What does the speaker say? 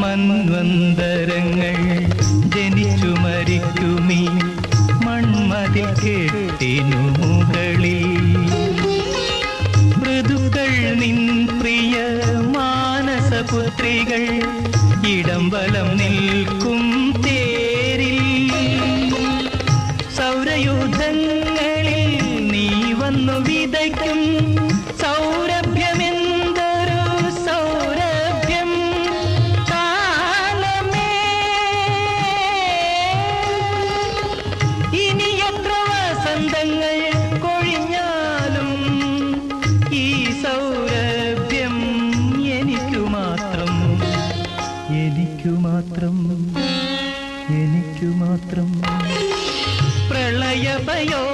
മന്വന്തരങ്ങൾ ജനിച്ചു മരിക്കുമീ മൺമതിൽ കെട്ടിനു മുകളിൽ. മൃദുക്കൾ നിൻ പ്രിയ മാനസപുത്രികൾ ഇടം വലം നിൽക്കും തേരിൽ. സൗരയൂഥങ്ങളിൽ നീ വന്നു വിതയ്ക്കും വസന്തങ്ങൾ കൊഴിഞ്ഞാലും ഈ സൗരഭ്യം എനിക്കു മാത്രം. എനിക്കു മാത്രം. എനിക്കു മാത്രം. പ്രളയഭയോ